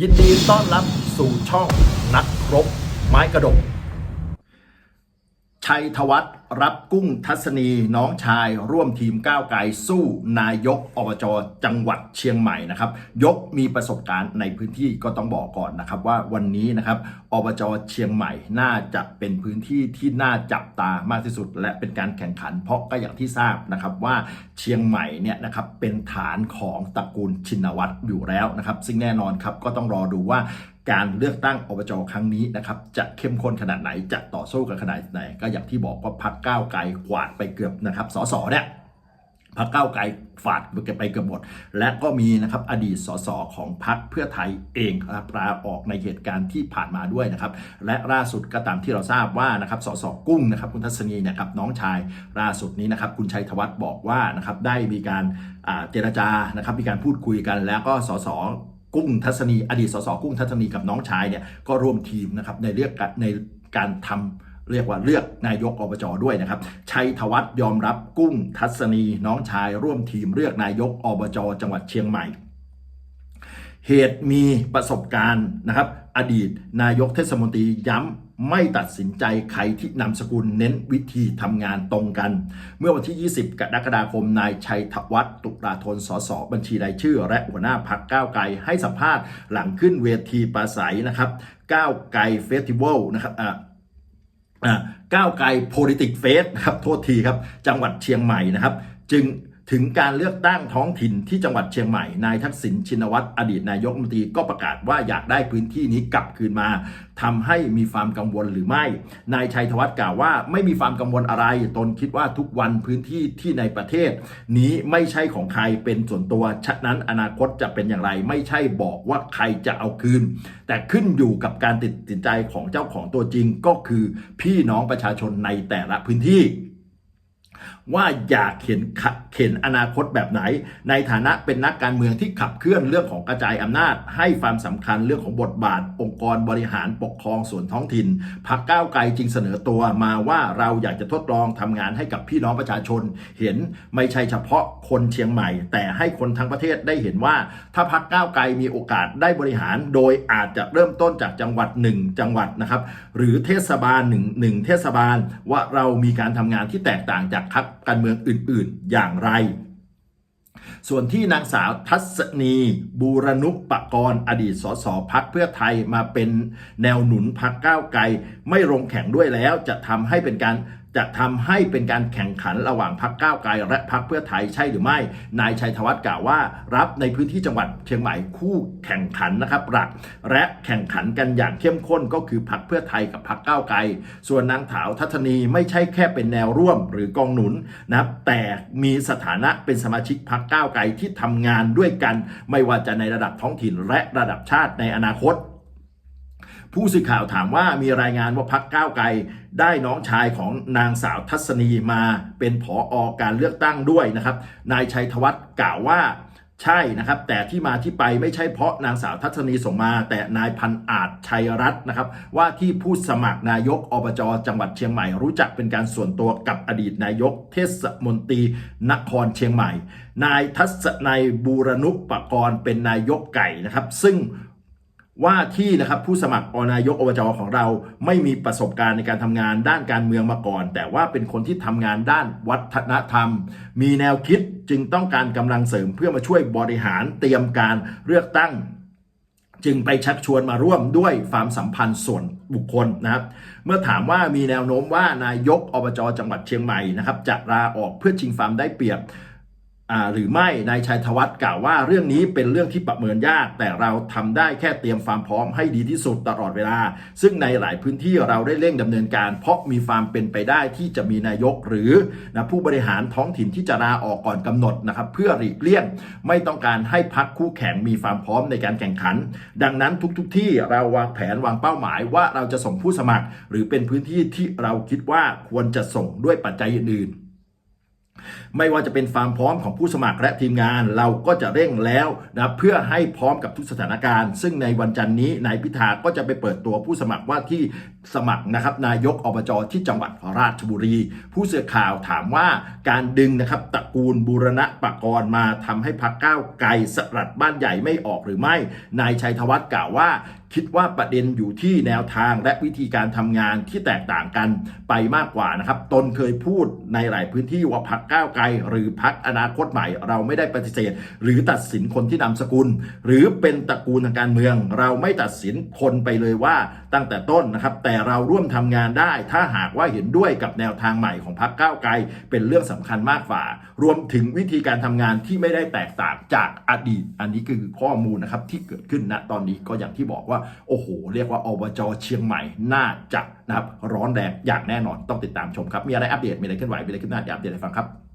ยินดีต้อนรับสู่ช่องนักรบไม้กระดก ชัยธวัฒน์ รับกุ้งทัศนีน้องชาย ร่วมทีมก้าวไกลสู้นายกอบจจังหวัดเชียงใหม่นะครับ ยกมีประสบการณ์ในพื้นที่ก็ต้องบอกก่อนนะครับ ว่าวันนี้นะครับอบจเชียงใหม่น่าจะเป็นพื้นที่ที่น่าจับตามากที่สุด และเป็นการแข่งขัน เพราะก็อย่างที่ทราบนะครับว่าเชียงใหม่เนี่ยนะครับเป็นฐานของตระกูลชินวัตรอยู่แล้วนะครับ ซึ่งแน่นอนครับก็ต้องรอดูว่า การเลือกตั้งอบจครั้งนี้นะครับจะเข้มข้นขนาดไหนจะต่อสู้กันขนาดไหน ก็อย่างที่บอกว่าพักก้าวไกลกวาดไปเกือบนะครับสสเนี่ยพักก้าวไกลฝาดไปเกือบหมด และก็มีนะครับอดีตสสของพักเพื่อไทยเองครับลาออกในเหตุการณ์ที่ผ่านมาด้วยนะครับ และล่าสุดก็ตามที่เราทราบว่านะครับสสกุ้งนะครับคุณทัศนีนะครับน้องชายล่าสุดนี้นะครับคุณชัยธวัฒน์บอกว่านะครับได้มีการเจรจานะครับมีการพูดคุยกันแล้วก็สส กุ้งทัศนีอดีตสสกุ้งทัศนีกับน้องชายเนี่ยก็ร่วมทีมนะครับในเรื่องกในการทำเรียกว่าเลือกนายกอบจด้วยนะครับ ชัยธวัฒน์ยอมรับกุ้งทัศนีน้องชายร่วมทีมเลือกนายกอบจจังหวัดเชียงใหม่ เหตุมีประสบการณ์นะครับ อดีตนายกเทศมนตรีย้ำไม่ตัดสินใจใครที่นามสกุลเน้นวิธีทำงานตรงกัน เมื่อวันที่ 20 กรกฎาคม นายชัยธวัฒน์ตุลาธนสสบัญชีรายชื่อ และหัวหน้าพักก้าวไกลให้สัมภาษณ์หลังขึ้นเวทีปราศัยนะครับ ก้าวไกลเฟสติวัลนะครับอ่าอ่าก้าวไกล politic face นะครับ โทษทีครับ จังหวัดเชียงใหม่นะครับ จึง ถึงการเลือกตั้งท้องถิ่นที่จังหวัดเชียงใหม่ นายทักษิณชินวัตรอดีตนายกรัฐมนตรีก็ประกาศว่าอยากได้พื้นที่นี้กลับคืนมาทำให้มีความกังวลหรือไม่ นายชัยธวัฒน์กล่าวว่าไม่มีความกังวลอะไร ตนคิดว่าทุกวันพื้นที่ที่ในประเทศ นี้ไม่ใช่ของใครเป็นส่วนตัวฉะนั้นอนาคตจะเป็นอย่างไร ไม่ใช่บอกว่าใครจะเอาคืน แต่ขึ้นอยู่กับการตัดสินใจของเจ้าของตัวจริงก็คือพี่น้องประชาชนในแต่ละพื้นที่ ว่าอยากเห็นขะเห็นอนาคตแบบไหน ในฐานะเป็นนักการเมืองที่ขับเคลื่อนเรื่องของกระจายอำนาจ ให้ความสำคัญเรื่องของบทบาท องค์กรบริหารปกครองส่วนท้องถิ่นพักก้าวไกลจึงเสนอตัวมาว่าเราอยากจะทดลองทำงานให้กับพี่น้องประชาชน เห็นไม่ใช่เฉพาะคนเชียงใหม่ แต่ให้คนทั้งประเทศได้เห็นว่า ถ้าพักก้าวไกลมีโอกาสได้บริหาร โดยอาจจะเริ่มต้นจากจังหวัดหนึ่งจังหวัดนะครับ หรือเทศบาลหนึ่งหนึ่งเทศบาลว่าเรามีการทำงานที่แตกต่างจากพรรคการเมืองอื่นๆ อย่างไร ส่วนที่นางสาวทัศนีบูรณุปกรณ์อดีตสสพักเพื่อไทยมาเป็นแนวหนุนพักก้าวไกลไม่ลงแข่งด้วยแล้ว จะทำให้เป็นการจะทำให้เป็นการแข่งขันระหว่างพักก้าวไกลและพักเพื่อไทยใช่หรือไม่ นายชัยธวัฒน์กล่าวว่า รับในพื้นที่จังหวัดเชียงใหม่คู่แข่งขันนะครับหลัก และแข่งขันกันอย่างเข้มข้นก็คือพักเพื่อไทยกับพักก้าวไกล ส่วนนางถาวทัศนีไม่ใช่แค่เป็นแนวร่วมหรือกองหนุนนะครับแต่มีสถานะเป็นสมาชิกพักก้าวไกลที่ทำงานด้วยกัน ไม่ว่าจะในระดับท้องถิ่นและระดับชาติในอนาคต ผู้สื่อข่าวถามว่ามีรายงานว่าพักก้าวไกลได้น้องชายของนางสาวทัศนีมาเป็นผออการเลือกตั้งด้วยนะครับ นายชัยธวัฒน์กล่าวว่าใช่นะครับ แต่ที่มาที่ไปไม่ใช่เพราะนางสาวทัศนีส่งมา แต่นายพันอาจชัยรัตน์นะครับ ว่าที่ผู้สมัครนายกอบจจังหวัดเชียงใหม่รู้จักเป็นการส่วนตัวกับอดีตนายกเทศมนตรีนครเชียงใหม่ นายทัศนัยบูรณุปกรณ์เป็นนายกไก่นะครับ ซึ่ง ว่าที่นะครับผู้สมัครอนายกอบจของเราไม่มีประสบการณ์ในการทำงานด้านการเมืองมาก่อน แต่ว่าเป็นคนที่ทำงานด้านวัฒนธรรม มีแนวคิดจึงต้องการกำลังเสริมเพื่อมาช่วยบริหารเตรียมการเลือกตั้ง จึงไปชักชวนมาร่วมด้วยความสัมพันธ์ส่วนบุคคลนะครับเมื่อถามว่ามีแนวโน้มว่านายกอบจจังหวัดเชียงใหม่นะครับจะลาออกเพื่อชิงความได้เปรียบ หรือไม่นายชัยธวัฒน์กล่าวว่าเรื่องนี้เป็นเรื่องที่ประเมินยาก แต่เราทำได้แค่เตรียมความพร้อมให้ดีที่สุดตลอดเวลา ซึ่งในหลายพื้นที่เราได้เร่งดำเนินการ เพราะมีความเป็นไปได้ที่จะมีนายกหรือนะผู้บริหารท้องถิ่นที่จะลาออกก่อนกำหนดนะครับเพื่อหลีกเลี่ยงไม่ต้องการให้พักคู่แข่งมีความพร้อมในการแข่งขัน ดังนั้นทุกๆทที่เราวางแผนวางเป้าหมายว่าเราจะส่งผู้สมัคร หรือเป็นพื้นที่ที่เราคิดว่าควรจะส่งด้วยปัจจัยอื่นๆ ไม่ว่าจะเป็นความพร้อมของผู้สมัครและทีมงานเราก็จะเร่งแล้วนะเพื่อให้พร้อมกับทุกสถานการณ์ ซึ่งในวันจันทร์นี้นายพิธาก็จะไปเปิดตัวผู้สมัครว่าที่สมัครนะครับนายกอบจที่จังหวัดราชบุรี ผู้สื่อข่าวถามว่าการดึงนะครับตระกูลบูรณะปกรมาทำให้พักก้าวไกลสลัดบ้านใหญ่ไม่ออกหรือไม่นายชัยธวัฒน์กล่าวว่า คิดว่าประเด็นอยู่ที่แนวทางและวิธีการทำงานที่แตกต่างกันไปมากกว่านะครับตนเคยพูดในหลายพื้นที่ว่าพักก้าวไกล หรือพักอนาคตใหม่ เราไม่ได้ปฏิเสธ หรือตัดสินคนที่นามสกุล หรือเป็นตระกูลทางการเมือง เราไม่ตัดสินคนไปเลยว่าตั้งแต่ต้นนะครับแต่แต่เราร่วมทำงานได้ ถ้าหากว่าเห็นด้วยกับแนวทางใหม่ของพักก้าวไกล เป็นเรื่องสำคัญมากกว่า รวมถึงวิธีการทำงานที่ไม่ได้แตกต่างจากอดีต อันนี้คือข้อมูลนะครับที่เกิดขึ้นณตอนนี้ก็อย่างที่บอกว่า โอ้โห เรียกว่าอบจเชียงใหม่น่าจะนะครับร้อนแรงอย่างแน่นอนต้องติดตามชมครับ มีอะไรอัปเดตมีอะไรเคลื่อนไหวมีอะไรขึ้นหน้าเดี๋ยวอัปเดตให้ฟังครับ